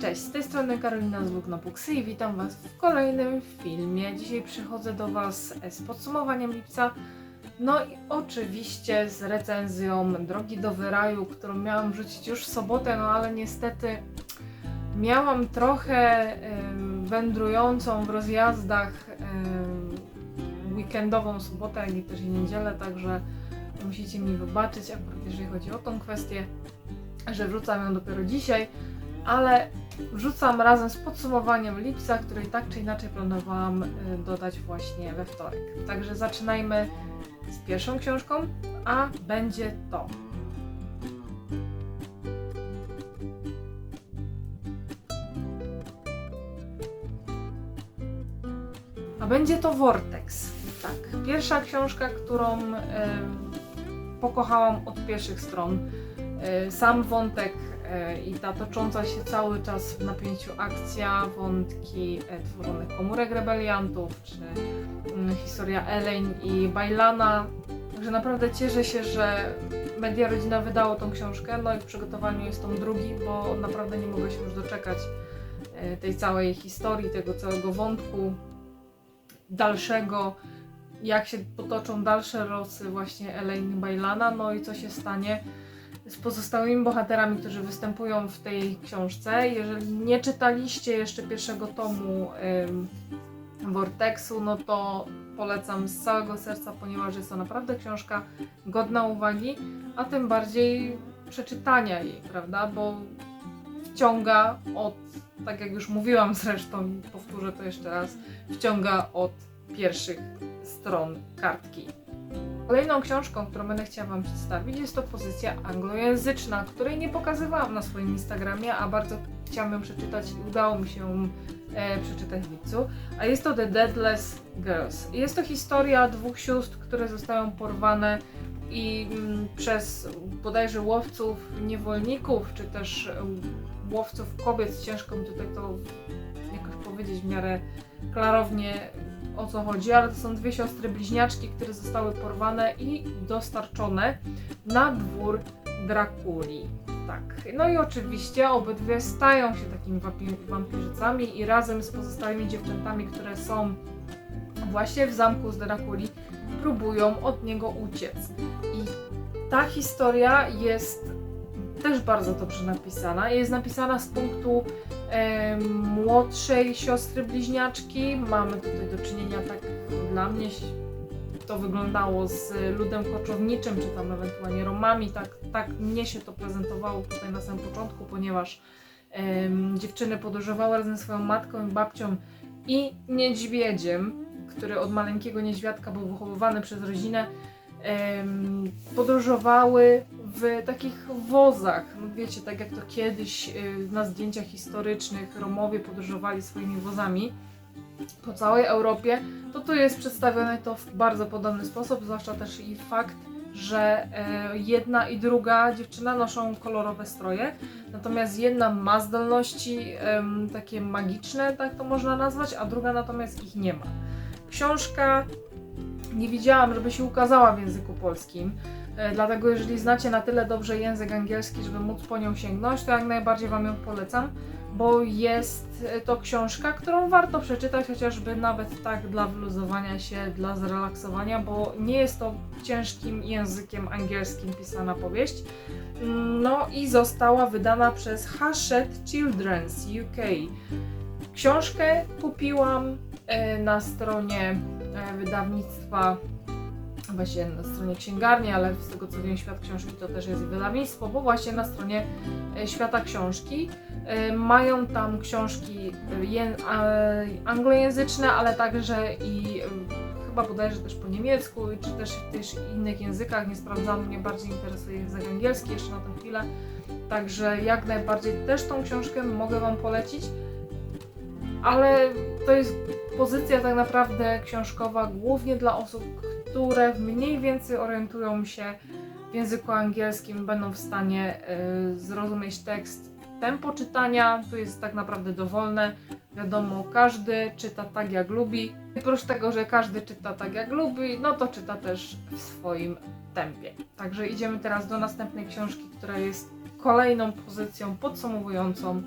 Cześć, z tej strony Karolina z Luk na Buksy i witam Was w kolejnym filmie. Dzisiaj przychodzę do Was z podsumowaniem lipca, no i oczywiście z recenzją Drogi do Wyraju, którą miałam wrzucić już w sobotę, no ale niestety miałam trochę em, wędrującą w rozjazdach em, weekendową sobotę, jak i też i niedzielę, także musicie mi wybaczyć, akurat jeżeli chodzi o tą kwestię, że wrzucam ją dopiero dzisiaj ale wrzucam razem z podsumowaniem lipca, który tak czy inaczej planowałam y, dodać właśnie we wtorek. Także zaczynajmy z pierwszą książką, a będzie to. A będzie to Vortex. Tak, pierwsza książka, którą em, pokochałam od pierwszych stron. E, Sam wątek i ta tocząca się cały czas w napięciu akcja, wątki e, tworzonych komórek rebeliantów, czy mm, historia Elaine i Bailana. Także naprawdę cieszę się, że Media Rodzina wydało tą książkę, no i w przygotowaniu jest tą drugi, bo naprawdę nie mogę się już doczekać e, tej całej historii, tego całego wątku dalszego, jak się potoczą dalsze losy właśnie Elaine i Bailana, no i co się stanie z pozostałymi bohaterami, którzy występują w tej książce. Jeżeli nie czytaliście jeszcze pierwszego tomu ym, Vortexu, no to polecam z całego serca, ponieważ jest to naprawdę książka godna uwagi, a tym bardziej przeczytania jej, prawda? Bo wciąga od, tak jak już mówiłam zresztą, powtórzę to jeszcze raz, wciąga od pierwszych stron kartki. Kolejną książką, którą będę chciała Wam przedstawić, jest to pozycja anglojęzyczna, której nie pokazywałam na swoim Instagramie, a bardzo chciałam ją przeczytać i udało mi się e, przeczytać w lipcu. A jest to The Deadless Girls. Jest to historia dwóch sióstr, które zostają porwane i mm, przez bodajże łowców niewolników, czy też e, łowców kobiet, ciężko mi tutaj to jakoś powiedzieć w miarę klarownie o co chodzi, ale to są dwie siostry bliźniaczki, które zostały porwane i dostarczone na dwór Drakuli. Tak. No i oczywiście obydwie stają się takimi wampirzycami i razem z pozostałymi dziewczętami, które są właśnie w zamku z Drakuli, próbują od niego uciec. I ta historia jest też bardzo dobrze napisana. Jest napisana z punktu młodszej siostry bliźniaczki. Mamy tutaj do czynienia tak dla mnie to wyglądało z ludem koczowniczym, czy tam ewentualnie Romami. Tak, tak mnie się to prezentowało tutaj na samym początku, ponieważ dziewczyny podróżowały razem ze swoją matką i babcią i niedźwiedziem, który od maleńkiego niedźwiadka był wychowywany przez rodzinę, podróżowały w takich wozach. No wiecie, tak jak to kiedyś y, na zdjęciach historycznych Romowie podróżowali swoimi wozami po całej Europie, to tu jest przedstawione to w bardzo podobny sposób, zwłaszcza też i fakt, że e, jedna i druga dziewczyna noszą kolorowe stroje, natomiast jedna ma zdolności takie magiczne, tak to można nazwać, a druga natomiast ich nie ma. Książka nie widziałam, żeby się ukazała w języku polskim. E, Dlatego jeżeli znacie na tyle dobrze język angielski, żeby móc po nią sięgnąć, to jak najbardziej Wam ją polecam, bo jest e, to książka, którą warto przeczytać, chociażby nawet tak dla wyluzowania się, dla zrelaksowania, bo nie jest to ciężkim językiem angielskim pisana powieść. Mm, No i została wydana przez Hachette Children's UK. Książkę kupiłam e, na stronie wydawnictwa właśnie na stronie księgarni, ale z tego co wiem Świat Książki to też jest wydawnictwo, bo właśnie na stronie e, Świata Książki e, mają tam książki e, anglojęzyczne, ale także i chyba bodajże też po niemiecku, czy też w też innych językach, nie sprawdzam, mnie bardziej interesuje język angielski jeszcze na tę chwilę, także jak najbardziej też tą książkę mogę Wam polecić, ale to jest pozycja tak naprawdę książkowa głównie dla osób, które mniej więcej orientują się w języku angielskim, będą w stanie y, zrozumieć tekst. Tempo czytania tu jest tak naprawdę dowolne. Wiadomo, każdy czyta tak jak lubi. Oprócz tego, że każdy czyta tak jak lubi, no to czyta też w swoim tempie. Także idziemy teraz do następnej książki, która jest kolejną pozycją podsumowującą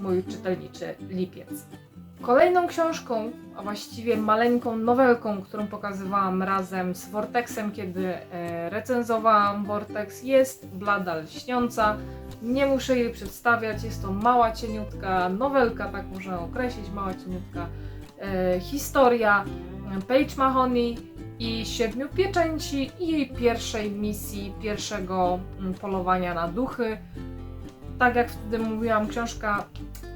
mój czytelniczy lipiec. Kolejną książką, a właściwie maleńką nowelką, którą pokazywałam razem z Vortexem, kiedy e, recenzowałam Vortex, jest Blada Lśniąca. Nie muszę jej przedstawiać, jest to mała, cieniutka nowelka, tak można określić, mała, cieniutka e, historia Page Mahoney i Siedmiu Pieczęci i jej pierwszej misji, pierwszego mm, polowania na duchy. Tak jak wtedy mówiłam, książka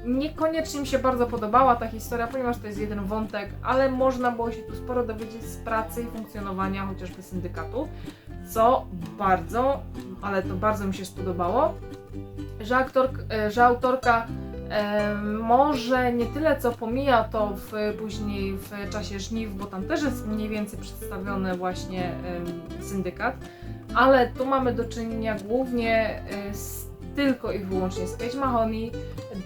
niekoniecznie mi się bardzo podobała ta historia, ponieważ to jest jeden wątek, ale można było się tu sporo dowiedzieć z pracy i funkcjonowania chociażby syndykatu, co bardzo, ale to bardzo mi się spodobało, że, aktor, że autorka e, może nie tyle co pomija to w, później w czasie żniw, bo tam też jest mniej więcej przedstawiony właśnie e, syndykat, ale tu mamy do czynienia głównie e, z, tylko i wyłącznie z Page Mahoney,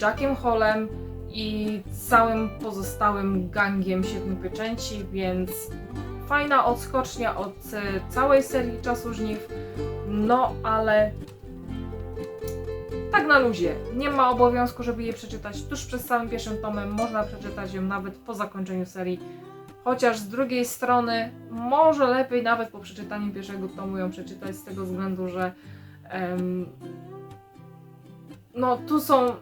Jackiem Hallem i całym pozostałym gangiem Siedmiu Pieczęci, więc fajna odskocznia od e, całej serii Czasu Żniw, no ale tak na luzie. Nie ma obowiązku, żeby je przeczytać tuż przed samym pierwszym tomem, można przeczytać ją nawet po zakończeniu serii. Chociaż z drugiej strony, może lepiej nawet po przeczytaniu pierwszego tomu ją przeczytać, z tego względu, że em, no tu są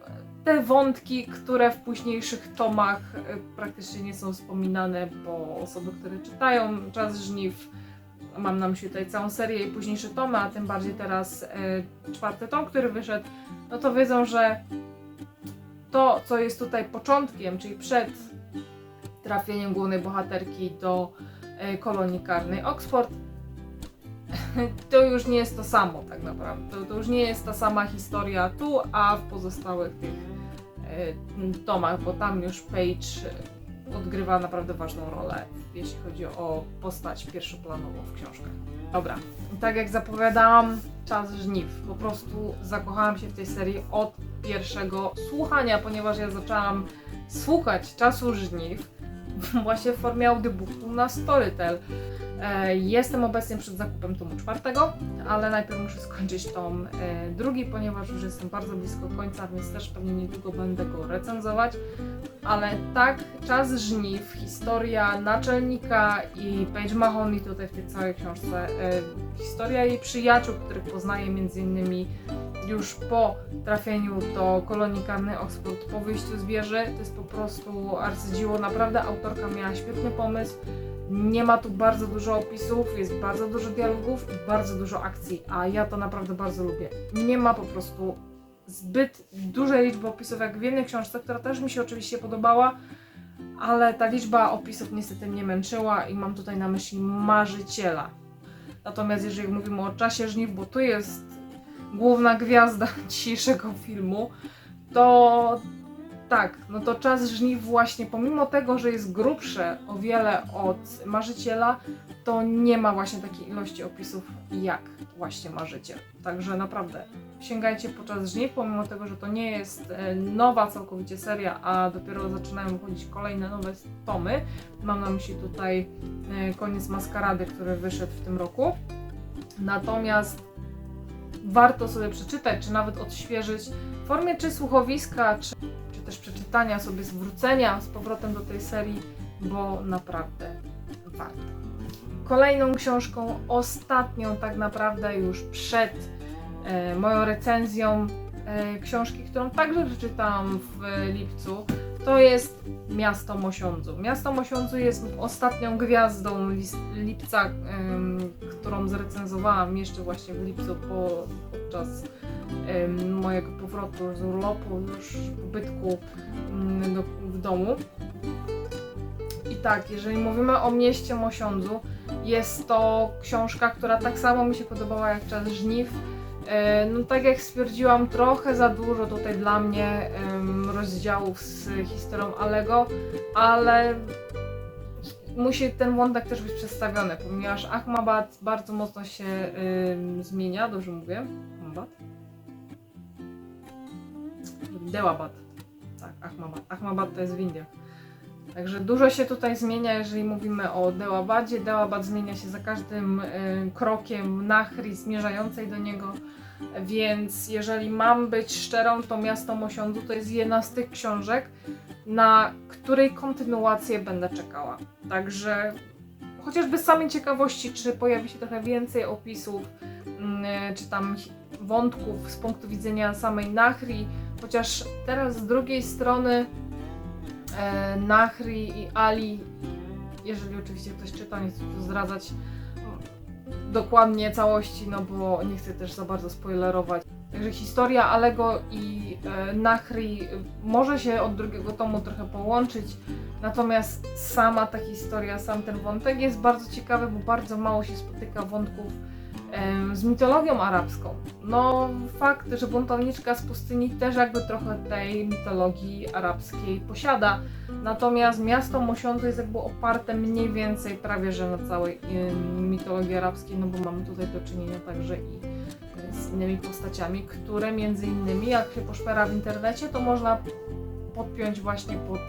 te wątki, które w późniejszych tomach e, praktycznie nie są wspominane, bo osoby, które czytają Czas Żniw, mam na myśli tutaj całą serię i późniejsze tomy, a tym bardziej teraz e, czwarty tom, który wyszedł, no to wiedzą, że to, co jest tutaj początkiem, czyli przed trafieniem głównej bohaterki do e, kolonii karnej Oxford, to już nie jest to samo tak naprawdę. To, to już nie jest ta sama historia tu, a w pozostałych tych e, tomach, bo tam już Page odgrywa naprawdę ważną rolę, jeśli chodzi o postać pierwszoplanową w książkach. Dobra, tak jak zapowiadałam, czas żniw. Po prostu zakochałam się w tej serii od pierwszego słuchania, ponieważ ja zaczęłam słuchać czasu żniw właśnie w formie audiobooku na Storytel. E, Jestem obecnie przed zakupem tomu czwartego, ale najpierw muszę skończyć tom e, drugi, ponieważ już jestem bardzo blisko końca, więc też pewnie niedługo będę go recenzować. Ale tak, czas żniw, historia naczelnika i Page Mahoney tutaj w tej całej książce, e, historia jej przyjaciół, których poznaje między innymi już po trafieniu do kolonii karnej Oxford, po wyjściu z wieży. To jest po prostu arcydzieło. Naprawdę autorka miała świetny pomysł. Nie ma tu bardzo dużo opisów, jest bardzo dużo dialogów i bardzo dużo akcji, a ja to naprawdę bardzo lubię. Nie ma po prostu zbyt dużej liczby opisów, jak w jednej książce, która też mi się oczywiście podobała, ale ta liczba opisów niestety mnie męczyła i mam tutaj na myśli marzyciela. Natomiast jeżeli mówimy o czasie żniw, bo tu jest główna gwiazda dzisiejszego filmu, to tak, no to czas żniw właśnie, pomimo tego, że jest grubsze o wiele od marzyciela, to nie ma właśnie takiej ilości opisów jak właśnie marzyciel. Także naprawdę sięgajcie po czas żniw, pomimo tego, że to nie jest e, nowa całkowicie seria, a dopiero zaczynają wychodzić kolejne nowe tomy. Mam na myśli tutaj e, koniec maskarady, który wyszedł w tym roku. Natomiast warto sobie przeczytać, czy nawet odświeżyć w formie czy słuchowiska, czy, czy też przeczytania sobie, zwrócenia z powrotem do tej serii, bo naprawdę warto. Kolejną książką, ostatnią tak naprawdę już przed e, moją recenzją e, książki, którą także przeczytałam w lipcu, to jest Miasto Mosiądzu. Miasto Mosiądzu jest ostatnią gwiazdą lipca, em, którą zrecenzowałam jeszcze właśnie w lipcu po, podczas em, mojego powrotu z urlopu, już pobytku mm, do, w domu. I tak, jeżeli mówimy o mieście Mosiądzu, jest to książka, która tak samo mi się podobała jak Czas Żniw. E, No tak jak stwierdziłam, trochę za dużo tutaj dla mnie rozdziałów z historią Alego, ale musi ten wątek też być przedstawiony, ponieważ Ahmabad bardzo mocno się zmienia, dobrze mówię? Ahmabad? Dełabad. Tak, Ahmabad. Ahmabad to jest w Indiach. Także dużo się tutaj zmienia, jeżeli mówimy o Dełabadzie. Dełabad zmienia się za każdym y, krokiem Nachri zmierzającej do niego. Więc jeżeli mam być szczerą, to Miasto Mosiądzu to jest jedna z tych książek, na której kontynuację będę czekała. Także chociażby z samej ciekawości, czy pojawi się trochę więcej opisów, mm, czy tam wątków z punktu widzenia samej Nachri, chociaż teraz z drugiej strony e, Nachri i Ali, jeżeli oczywiście ktoś czyta, nie chcę tu zdradzać mm, dokładnie całości, no bo nie chcę też za bardzo spoilerować. Także historia Alego i e, Nachri może się od drugiego tomu trochę połączyć, natomiast sama ta historia, sam ten wątek jest bardzo ciekawy, bo bardzo mało się spotyka wątków z mitologią arabską. No fakt, że buntowniczka z pustyni też jakby trochę tej mitologii arabskiej posiada, natomiast miasto Mosiądzu jest jakby oparte mniej więcej prawie że na całej mitologii arabskiej, no bo mamy tutaj do czynienia także i e, z innymi postaciami, które między innymi, jak się poszpera w internecie, to można podpiąć właśnie pod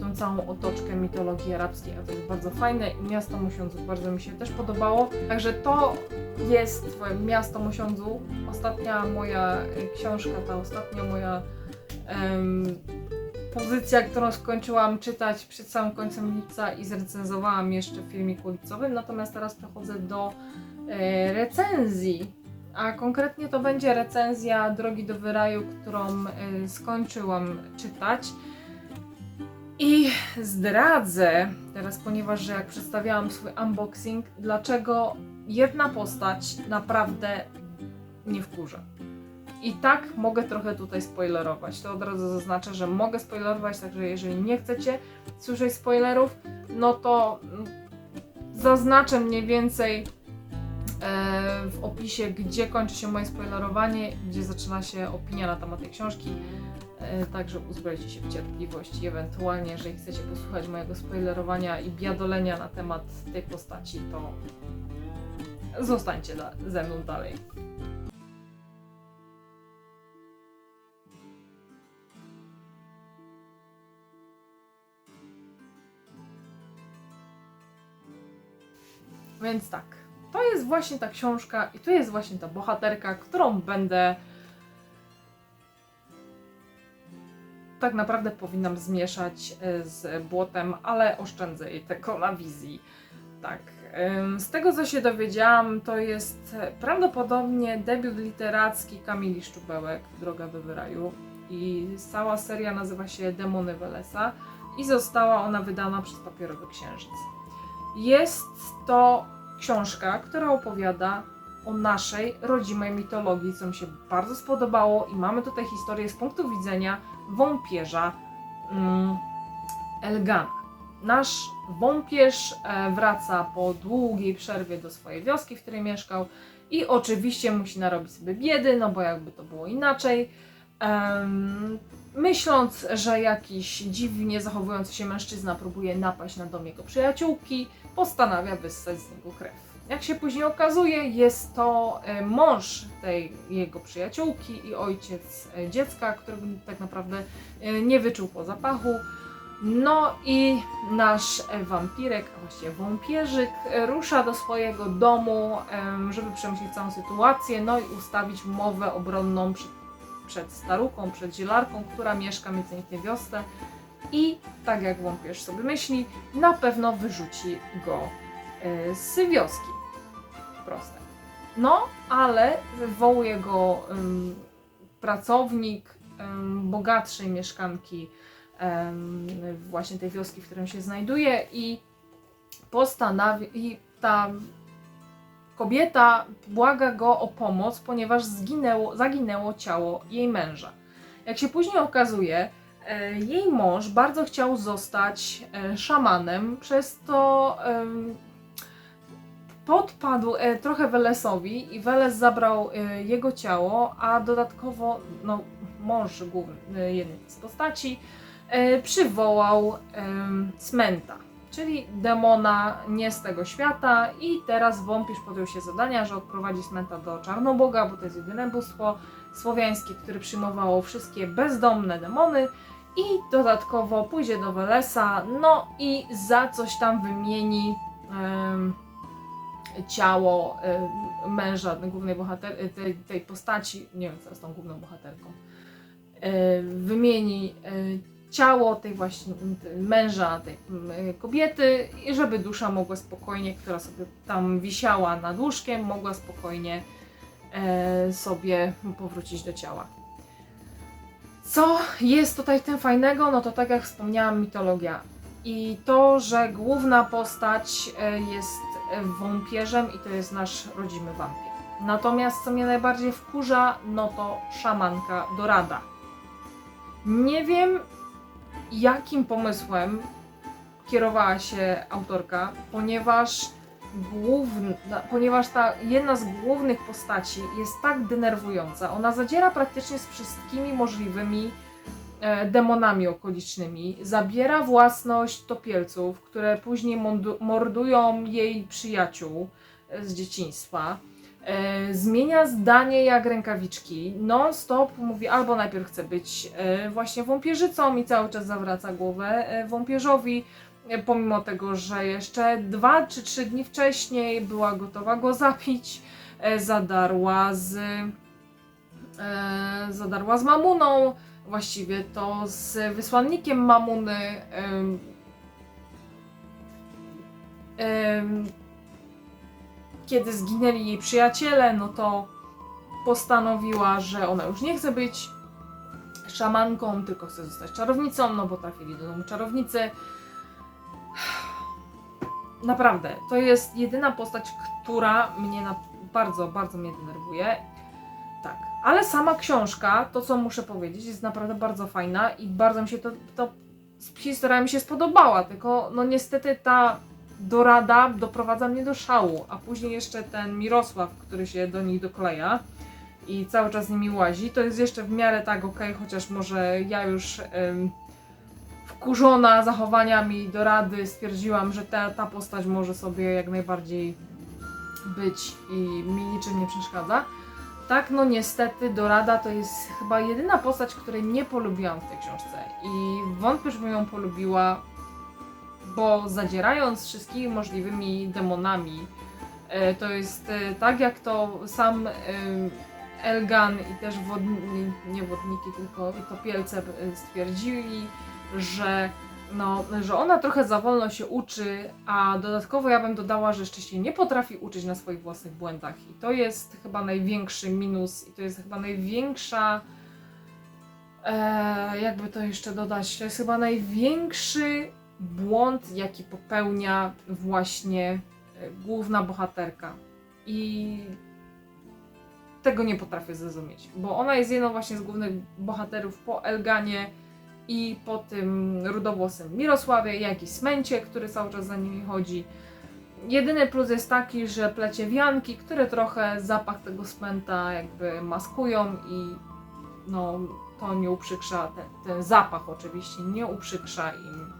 tą całą otoczkę mitologii arabskiej, a to jest bardzo fajne i Miasto Mosiądzu bardzo mi się też podobało. Także to jest Miasto Mosiądzu. Ostatnia moja e, książka, ta ostatnia moja em, pozycja, którą skończyłam czytać przed samym końcem lipca i zrecenzowałam jeszcze w filmiku lipcowym, natomiast teraz przechodzę do e, recenzji. A konkretnie to będzie recenzja Drogi do Wyraju, którą e, skończyłam czytać. I zdradzę teraz, ponieważ że jak przedstawiałam swój unboxing, dlaczego jedna postać naprawdę nie wkurza. I tak mogę trochę tutaj spoilerować. To od razu zaznaczę, że mogę spoilerować, także jeżeli nie chcecie słyszeć spoilerów, no to zaznaczę mniej więcej e, w opisie, gdzie kończy się moje spoilerowanie, gdzie zaczyna się opinia na temat tej książki. E, Także uzbrojcie się w cierpliwość i ewentualnie, jeżeli chcecie posłuchać mojego spoilerowania i biadolenia na temat tej postaci, to zostańcie ze mną dalej. Więc tak, to jest właśnie ta książka i to jest właśnie ta bohaterka, którą będę tak naprawdę powinnam zmieszać e, z błotem, ale oszczędzę jej tego na wizji. Tak. Z tego co się dowiedziałam, to jest prawdopodobnie debiut literacki Kamili Szczubełek, Droga do Wyraju. I cała seria nazywa się Demony Welesa i została ona wydana przez Papierowy Księżyc. Jest to książka, która opowiada o naszej rodzimej mitologii, co mi się bardzo spodobało i mamy tutaj historię z punktu widzenia wąpierza mm, Elgana. Nasz wąpierz e, wraca po długiej przerwie do swojej wioski, w której mieszkał i oczywiście musi narobić sobie biedy, no bo jakby to było inaczej. Myśląc, że jakiś dziwnie zachowujący się mężczyzna próbuje napaść na dom jego przyjaciółki, postanawia wyssać z niego krew. Jak się później okazuje, jest to e, mąż tej jego przyjaciółki i ojciec e, dziecka, którego tak naprawdę e, nie wyczuł po zapachu. No i nasz wampirek, a właściwie wąpierzyk, rusza do swojego domu, żeby przemyśleć całą sytuację, no i ustawić mowę obronną przed, przed staruką, przed zielarką, która mieszka między innymi w wiosce. I tak jak wąpierz sobie myśli, na pewno wyrzuci go z wioski. Proste. No, ale wywołuje go em, pracownik em, bogatszej mieszkanki em, właśnie tej wioski, w którym się znajduje i postanawia i ta kobieta błaga go o pomoc, ponieważ zginęło, zaginęło ciało jej męża. Jak się później okazuje, e, jej mąż bardzo chciał zostać e, szamanem, przez to podpadł e, trochę Welesowi i Weles zabrał e, jego ciało, a dodatkowo no, mąż główny e, jednej z postaci przywołał Cmenta, czyli demona nie z tego świata i teraz wąpierz podjął się zadania, że odprowadzi Cmenta do Czarnoboga, bo to jest jedyne bóstwo słowiańskie, które przyjmowało wszystkie bezdomne demony i dodatkowo pójdzie do Welesa, no i za coś tam wymieni ciało em, męża głównej bohater tej, tej postaci, nie wiem co jest tą główną bohaterką, e, wymieni ciało tej właśnie męża tej kobiety i żeby dusza mogła spokojnie, która sobie tam wisiała nad łóżkiem, mogła spokojnie e, sobie powrócić do ciała. Co jest tutaj tym fajnego? No to tak jak wspomniałam, mitologia. I to, że główna postać e, jest wampierzem i to jest nasz rodzimy wampir. Natomiast co mnie najbardziej wkurza, no to szamanka Dorada. Nie wiem, jakim pomysłem kierowała się autorka, ponieważ główna, ponieważ ta jedna z głównych postaci jest tak denerwująca. Ona zadziera praktycznie z wszystkimi możliwymi demonami okolicznymi. Zabiera własność topielców, które później mordują jej przyjaciół e, z dzieciństwa. E, zmienia zdanie jak rękawiczki. Non-stop mówi albo najpierw chce być e, właśnie wąpierzycą i cały czas zawraca głowę e, wąpierzowi, e, pomimo tego, że jeszcze dwa czy trzy dni wcześniej była gotowa go zabić, e, zadarła z e, zadarła z Mamuną, właściwie to z wysłannikiem Mamuny. em, em, kiedy zginęli jej przyjaciele, no to postanowiła, że ona już nie chce być szamanką, tylko chce zostać czarownicą, no bo trafili do domu czarownicy. Naprawdę, to jest jedyna postać, która mnie na, bardzo, bardzo mnie denerwuje. Tak, ale sama książka, to co muszę powiedzieć, jest naprawdę bardzo fajna i bardzo mi się to, to historia mi się spodobała, tylko no niestety ta dorada doprowadza mnie do szału, a później jeszcze ten Mirosław, który się do nich dokleja i cały czas z nimi łazi, to jest jeszcze w miarę tak okej, chociaż może ja już em, wkurzona zachowaniami dorady stwierdziłam, że ta, ta postać może sobie jak najbardziej być i mi niczym nie przeszkadza. Tak, no niestety Dorada to jest chyba jedyna postać, której nie polubiłam w tej książce. I wątpię, żebym ją polubiła bo zadzierając wszystkimi możliwymi demonami, e, to jest e, tak jak to sam e, Elgan i też wodni, nie wodniki, tylko topielce stwierdzili, że, no, że ona trochę za wolno się uczy, a dodatkowo ja bym dodała, że jeszcze się nie potrafi uczyć na swoich własnych błędach. I to jest chyba największy minus i to jest chyba największa e, jakby to jeszcze dodać, to jest chyba największy błąd, jaki popełnia właśnie e, główna bohaterka. I tego nie potrafię zrozumieć, bo ona jest jedną właśnie z głównych bohaterów po Elganie i po tym rudowłosym Mirosławie, jak i Smęcie, który cały czas za nimi chodzi. Jedyny plus jest taki, że plecie wianki, które trochę zapach tego smęta jakby maskują i no to nie uprzykrza, ten, ten zapach oczywiście nie uprzykrza im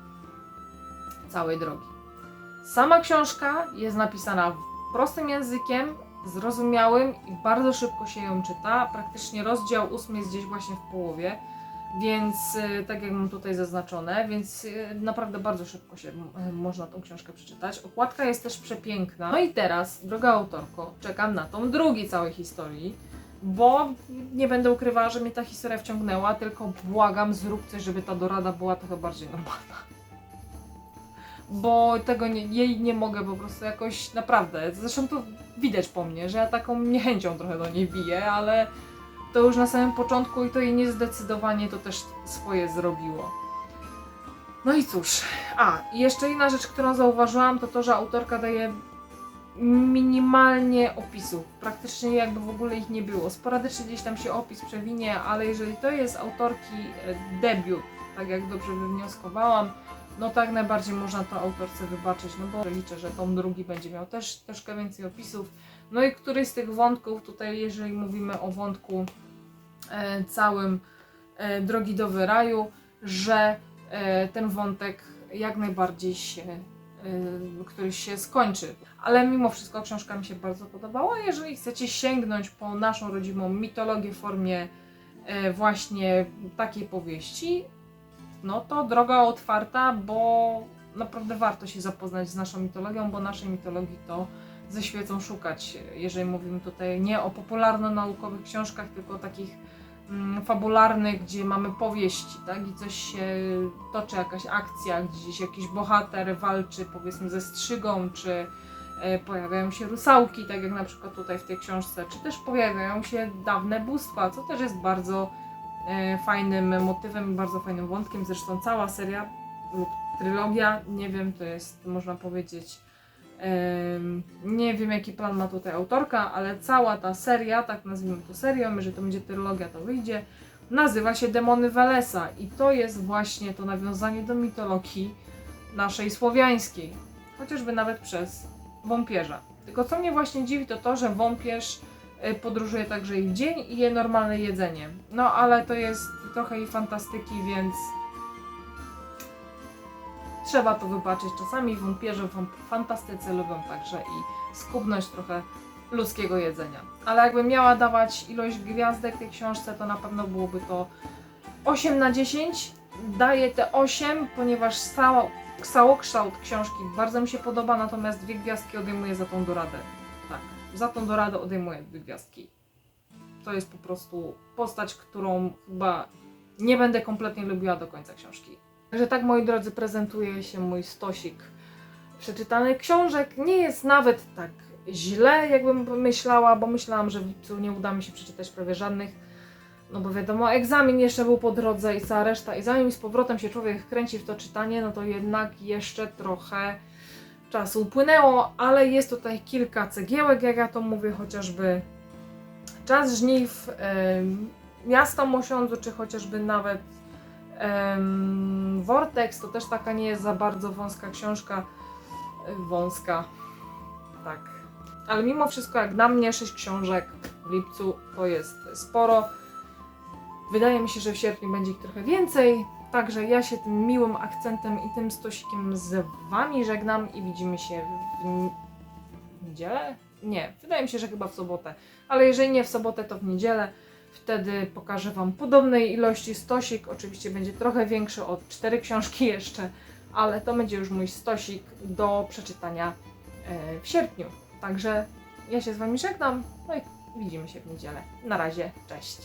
całej drogi. Sama książka jest napisana prostym językiem, zrozumiałym i bardzo szybko się ją czyta. Praktycznie rozdział ósmy jest gdzieś właśnie w połowie, więc y, tak jak mam tutaj zaznaczone, więc y, naprawdę bardzo szybko się y, można tą książkę przeczytać. Okładka jest też przepiękna. No i teraz, droga autorko, czekam na tą drugi całej historii, bo nie będę ukrywała, że mnie ta historia wciągnęła, tylko błagam, zrób coś, żeby ta dorada była trochę bardziej normalna bo tego nie, jej nie mogę po prostu jakoś naprawdę. Zresztą to widać po mnie, że ja taką niechęcią trochę do niej biję, ale to już na samym początku i to jej niezdecydowanie to też swoje zrobiło. No i cóż, a i jeszcze inna rzecz, którą zauważyłam, to to, że autorka daje minimalnie opisów. Praktycznie jakby w ogóle ich nie było. Sporadycznie gdzieś tam się opis przewinie, ale jeżeli to jest autorki e, debiut, tak jak dobrze wywnioskowałam, no tak najbardziej można to autorce wybaczyć, no bo liczę, że tom drugi będzie miał też troszkę więcej opisów. No i któryś z tych wątków, tutaj jeżeli mówimy o wątku e, całym e, Drogi do Wyraju, że e, ten wątek jak najbardziej się, któryś się skończy. Ale mimo wszystko książka mi się bardzo podobała. Jeżeli chcecie sięgnąć po naszą rodzimą mitologię w formie właśnie takiej powieści, no to droga otwarta, bo naprawdę warto się zapoznać z naszą mitologią, bo naszej mitologii to ze świecą szukać, jeżeli mówimy tutaj nie o popularno-naukowych książkach, tylko o takich mm, fabularnych, gdzie mamy powieści, tak, i coś się toczy, jakaś akcja, gdzieś jakiś bohater walczy powiedzmy ze strzygą, czy e, pojawiają się rusałki, tak jak na przykład tutaj w tej książce, czy też pojawiają się dawne bóstwa, co też jest bardzo e, fajnym motywem bardzo fajnym wątkiem. Zresztą cała seria lub trylogia, nie wiem, to jest można powiedzieć. Nie wiem jaki plan ma tutaj autorka, ale cała ta seria, tak nazwijmy to serią, jeżeli to będzie trylogia, to wyjdzie, nazywa się Demony Welesa i to jest właśnie to nawiązanie do mitologii naszej słowiańskiej, chociażby nawet przez wąpierza. Tylko co mnie właśnie dziwi, to to, że wąpierz y, podróżuje także i w dzień i je normalne jedzenie. No ale to jest trochę i fantastyki, więc trzeba to wybaczyć. Czasami wąpierze w fantastyce lubią także i skubność trochę ludzkiego jedzenia. Ale jakbym miała dawać ilość gwiazdek tej książce, to na pewno byłoby to 8 na 10. Daję te 8, ponieważ stała, całokształt książki bardzo mi się podoba, natomiast dwie gwiazdki odejmuję za tą doradę. Tak, za tą doradę odejmuję dwie gwiazdki. To jest po prostu postać, którą chyba nie będę kompletnie lubiła do końca książki. Także tak, moi drodzy, prezentuje się mój stosik przeczytanych książek. Nie jest nawet tak źle, jakbym myślała, bo myślałam, że w lipcu nie uda mi się przeczytać prawie żadnych. No bo wiadomo, egzamin jeszcze był po drodze i cała reszta. I zanim z powrotem się człowiek kręci w to czytanie, no to jednak jeszcze trochę czasu upłynęło, ale jest tutaj kilka cegiełek, jak ja to mówię, chociażby Czas żniw, em, Miasto Mosiądzu, czy chociażby nawet Vortex, to też taka nie jest za bardzo wąska książka. Wąska, tak. Ale mimo wszystko, jak na mnie, 6 książek w lipcu to jest sporo. Wydaje mi się, że w sierpniu będzie ich trochę więcej. Także ja się tym miłym akcentem i tym stosikiem z Wami żegnam i widzimy się w niedzielę? Nie, wydaje mi się, że chyba w sobotę. Ale jeżeli nie w sobotę, to w niedzielę. Wtedy pokażę Wam podobnej ilości stosik. Oczywiście będzie trochę większy od cztery książki jeszcze, ale to będzie już mój stosik do przeczytania e, w sierpniu. Także ja się z Wami żegnam. No i widzimy się w niedzielę. Na razie, cześć.